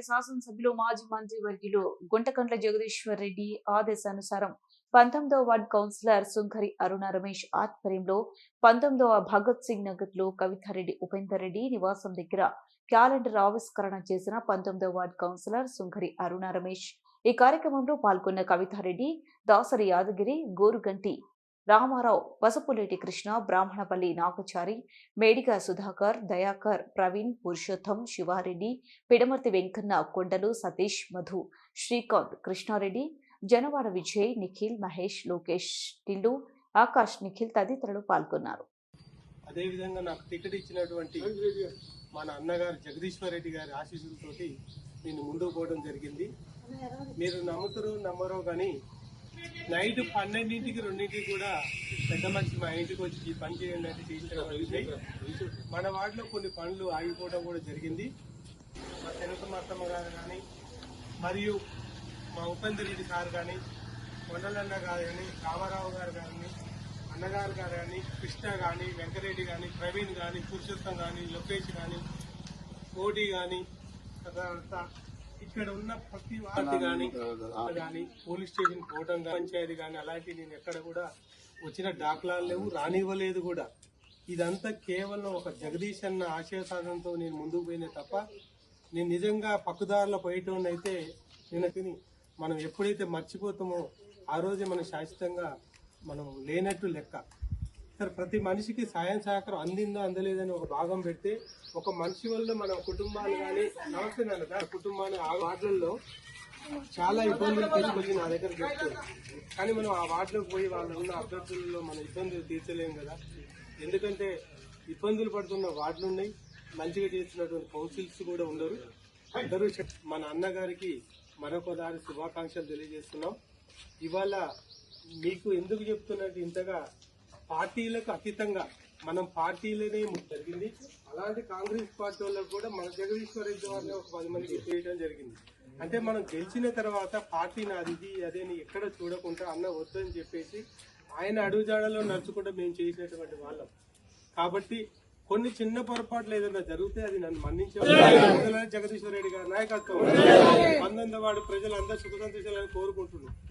కొత్తపేట శాసనసభ్యులు మాజీ మంత్రి వర్యులు గుంటకండ్ల జగదీశ్వర్ రెడ్డి ఆదేశానుసారం పంతొమ్మిదవ వార్డ్ కౌన్సిలర్ సుంకరి అరుణ రమేష్ ఆధ్వర్యంలో పంతొమ్మిదవ భగత్ సింగ్ నగర్లో కవితారెడ్డి ఉపేందర్ రెడ్డి నివాసం దగ్గర క్యాలెండర్ ఆవిష్కరణ చేసిన పంతొమ్మిదవ వార్డ్ కౌన్సిలర్ సుంకరి అరుణ రమేష్ ఈ కార్యక్రమంలో పాల్గొన్న కవితారెడ్డి దాసరి యాదగిరి గోరుగంటి రామారావు వసపులేటి కృష్ణ బ్రాహ్మణపల్లి నాగచారి మేడిగ సుధాకర్ దయాకర్ ప్రవీణ్ పురుషోత్తం శివారెడ్డి పిడమర్తి వెంకన్న కొండలు సతీష్ మధు శ్రీకాంత్ కృష్ణారెడ్డి జనవాడ విజయ్ నిఖిల్ మహేష్ లోకేష్ టిల్లు ఆకాష్ నిఖిల్ తదితరులు పాల్గొన్నారు. అదేవిధంగా నాకు టికెట్ ఇచ్చినటువంటి మన అన్నగారు జగదీశ్వర్ రెడ్డి గారి ఆశీస్సులతోటి నేను ముందుకు పోవడం జరిగింది. మీరు నమ్ముతురు నమ్మరో కానీ నైట్ పన్నెండింటికి రెండింటికి కూడా పెద్ద మనిషి మా ఇంటికి వచ్చి ఈ పని చేయండి అంటే చేయించడం జరిగింది మన వాటిలో కొన్ని పనులు ఆగిపోవడం కూడా జరిగింది. మా తెలుగు అత్తమ్మ గారు కానీ మరియు మా ఉపేందర్ రెడ్డి సార్ కానీ కొండలన్న గారు కానీ రామారావు గారు కానీ అన్నగారు గారు కానీ కృష్ణ కానీ వెంకరెడ్డి కానీ ప్రవీణ్ కానీ పురుషోత్తం కానీ లోకేష్ కానీ కోటి కానీ తర్వాత ఇక్కడ ఉన్న ప్రతి వార్డు కానీ కానీ పోలీస్ స్టేషన్ పోవడం పంచాయతీ కానీ అలాంటి నేను ఎక్కడ కూడా వచ్చిన దాఖలాలు లేవు రానివ్వలేదు కూడా. ఇదంతా కేవలం ఒక జగదీష్ అన్న ఆశయ సాధనతో నేను ముందుకు పోయినా తప్ప నేను నిజంగా పక్కుదారుల పోయేటోని అయితే నేను తిని మనం ఎప్పుడైతే మర్చిపోతామో ఆ రోజే మనం శాశ్వతంగా మనం లేనట్టు లెక్క. సార్ ప్రతి మనిషికి సాయం సహకారం అందిందో అందలేదని ఒక భాగం పెడితే ఒక మనిషి వల్ల మన కుటుంబాలు కానీ నమస్తే నాన్న సార్ కుటుంబాన్ని ఆ వార్డులలో చాలా ఇబ్బందులు తీసుకొచ్చి నా దగ్గర చెప్తారు కానీ మనం ఆ వార్డులోకి పోయి వాళ్ళు ఉన్న అభ్యర్థులలో మన ఇబ్బందులు తీర్చలేము కదా. ఎందుకంటే ఇబ్బందులు పడుతున్న వార్డులు ఉన్నాయి మంచిగా చేస్తున్నటువంటి కౌన్సిల్స్ కూడా ఉండరు. అందరూ చెప్- మన అన్నగారికి మరొకదారి శుభాకాంక్షలు తెలియజేస్తున్నాం. ఇవాళ మీకు ఎందుకు చెప్తున్నట్టు ఇంతగా పార్టీలకు అతీతంగా మనం పార్టీలనే జరిగింది. అలాంటి కాంగ్రెస్ పార్టీ వాళ్ళకు కూడా మన జగదీశ్వర రెడ్డి వారిని ఒక పది మందికి చేయడం జరిగింది. అంటే మనం గెలిచిన తర్వాత పార్టీ నాది అదేని ఎక్కడ చూడకుండా అన్న వద్దని చెప్పేసి ఆయన అడుగుజాడలో నడుచుకుంటూ మేము చేసినటువంటి వాళ్ళం. కాబట్టి కొన్ని చిన్న పొరపాట్లు ఏదైనా జరిగితే అది నన్ను మన్నించే జగదీశ్వర రెడ్డి గారి నాయకత్వం. పంతొమ్మిది ప్రజలందరూ సుఖ సంతోషాలను కోరుకుంటున్నాం